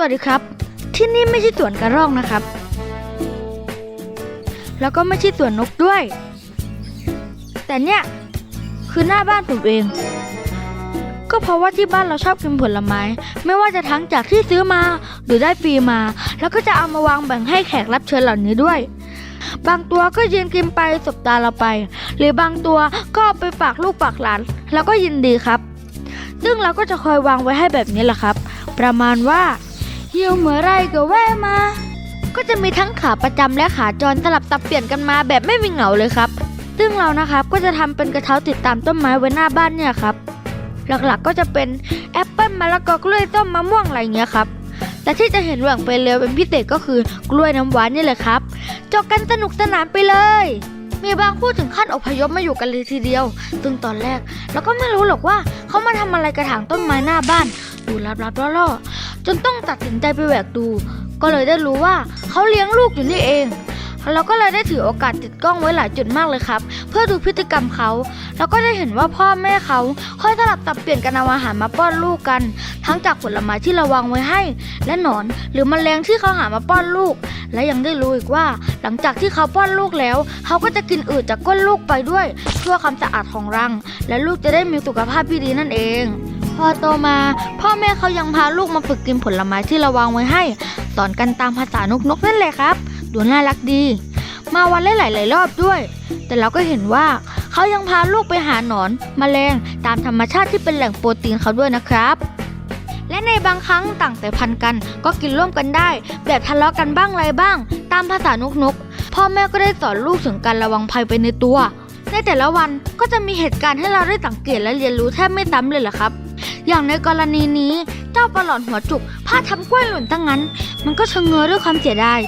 วัสดีครับ ที่นี่ไม่ใช่สวนกระรอกนะครับ แล้วก็ไม่ใช่สวนนกด้วย แต่เนี่ยคือหน้าบ้านผมเอง ก็เพราะว่าที่บ้านเราชอบกินผลไม้ ไม่ว่าจะทั้งจากที่ซื้อมาหรือได้ฟรีมา แล้วก็จะเอามาวางแบ่งให้แขกรับเชิญเหล่านี้ด้วย บางตัวก็ยืนกินไปสบตาเราไป หรือบางตัวก็เอาไปฝากลูกฝากหลาน แล้วก็ยินดีครับ ซึ่งเราก็จะคอยวางไว้ให้แบบนี้แหละครับ ประมาณว่า หิวเมื่อไรก็แวะมา ก็จะมีทั้งขาประจำและขาจรสลับสับเปลี่ยนกันมาแบบไม่มีเหงาเลยครับ ซึ่งเรานะครับก็จะทำเป็นกระเช้าติดตามต้นไม้ไว้หน้าบ้านเนี่ยครับ หลักๆก็จะเป็นแอปเปิ้ลมะละกอกล้วยส้มมะม่วงอะไรเงี้ยครับ แต่ที่จะเห็นแหว่งไปเร็วเป็นพิเศษก็คือกล้วยน้ำหวานนี่แหละครับจกกันสนุกสนานไปเลย มีบางคู่ถึงขั้นอพยพมาอยู่กันเลยทีเดียว ซึ่งตอนแรกเราก็ไม่รู้หรอกว่าเขามาทำอะไรกระถางต้นไม้หน้าบ้าน ดูลับๆล่อๆ จนต้องตัดสินใจไปแหวกดู ก็เลยได้รู้ว่าเขาเลี้ยงลูกอยู่นี่เอง เราก็เลยได้ถือโอกาสติดกล้องไว้หลายจุดมากเลยครับ เพื่อดูพฤติกรรมเขาแล้วก็ได้เห็นว่าพ่อแม่เขาค่อยสลับตับเปลี่ยนกันเอาอาหารมาป้อนลูกกัน ทั้งจากผลไม้ที่เราวางไว้ให้ และหนอนหรือมแมลงที่เขาหามาป้อนลูก และยังได้รู้อีกว่า หลังจากที่เขาป้อนลูกแล้ว เขาก็จะกินอืดจากก้นลูกไปด้วยเพื่อความสะอาดของรัง และลูกจะได้มีสุขภาพที่ดีนั่นเอง อโตมา พ่อแม่เขายังพาลูกมาฝึกกินผลไม้ที่เราวางไว้ให้ สอนกันตามภาษานกนกนั่นแหละครับ ดูน่ารักดี มาวันละหลายๆรอบด้วย แต่เราก็เห็นว่าเขายังพาลูกไปหาหนอนมแมลงตามธรรมชาติที่เป็นแหล่งโปรตีนเขาด้วยนะครับ และในบางครั้งต่างสายพันธุ์กัน ก็กินร่วมกันได้ แบบทะเลาะกันบ้างอะไรบ้าง ตามภาษานกนกพ่อแม่ก็ได้สอนลูกถึงการระวังภัยไปในตัว ในแต่ละวันก็จะมีเหตุการณ์ให้เราได้สังเกตและเรียนรู้แทบไม่ซ้ำเลยล่ะครับ อย่างในกรณีนี้เจ้าปลาหลอนหัวจุกพลาดทำกล้วยหล่นตั้งงั้น มันก็ชะเง้อด้วยความเสียดาย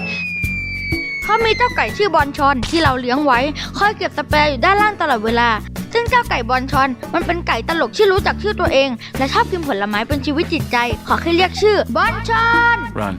เพราะมีเจ้าไก่ชื่อบอลชอนที่เราเลี้ยงไว้ คอยเก็บสเปรย์อยู่ด้านล่างตลอดเวลา ซึ่งเจ้าไก่บอลชอน มันเป็นไก่ตลกที่รู้จักชื่อตัวเอง และชอบกินผลไม้เป็นชีวิตจิตใจ ขอแค่เรียกชื่อบอลชอน Run.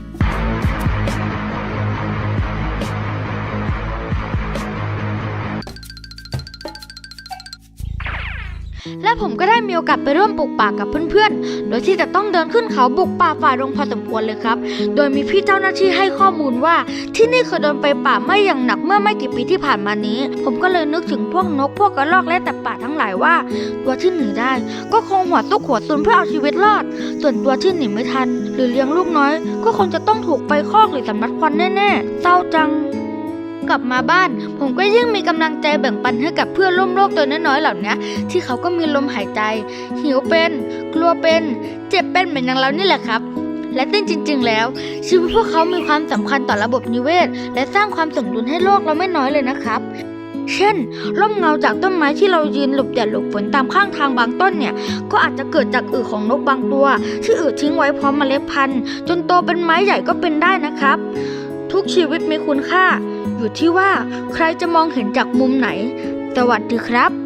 และผมก็ได้มีโอกาสไปร่วมปลูกป่ากับเพื่อนๆ โดยที่จะต้องเดินขึ้นเขาบุกป่าฝ่าดงพอสมควรเลยครับ โดยมีพี่เจ้าหน้าที่ให้ข้อมูลว่า ที่นี่เคยโดนไปป่าไหม้อย่างหนักเมื่อไม่กี่ปีที่ผ่านมานี้ ผมก็เลยนึกถึงพวกนกพวกกระรอกและแต่ป่าทั้งหลายว่า ตัวที่หนีได้ ก็คงหัวซุกหัวซุนเพื่อเอาชีวิตรอด ส่วนตัวที่หนีไม่ทัน หรือเลี้ยงลูกน้อย ก็คงจะต้องถูกไฟคอกหรือสำนักควันแน่ๆเศร้าจัง กลับมาบ้าน ผมก็ยิ่งมีกำลังใจแบ่งปันให้กับเพื่อนร่วมโลกตัวน้อยๆเหล่านี้ที่เขาก็มีลมหายใจ หิวเป็น กลัวเป็น เจ็บเป็นเหมือนอย่างเรานี่แหละครับและซึ่งจริงๆ แล้ว ชีวิตพวกเขามีความสำคัญต่อระบบนิเวศ และสร้างความสมดุลให้โลกเราไม่น้อยเลยนะครับ เช่นร่มเงาจากต้นไม้ที่เรายืนหลบแดดหลบฝนตามข้างทางบางต้นเนี่ย ก็อาจจะเกิดจากอึของนกบางตัว ที่อึทิ้งไว้พร้อมเมล็ดพันธุ์ จนโตเป็นไม้ใหญ่ก็เป็นได้นะครับ ทุกชีวิตมีคุณค่า อยู่ที่ว่าใครจะมองเห็นจากมุมไหน สวัสดีครับ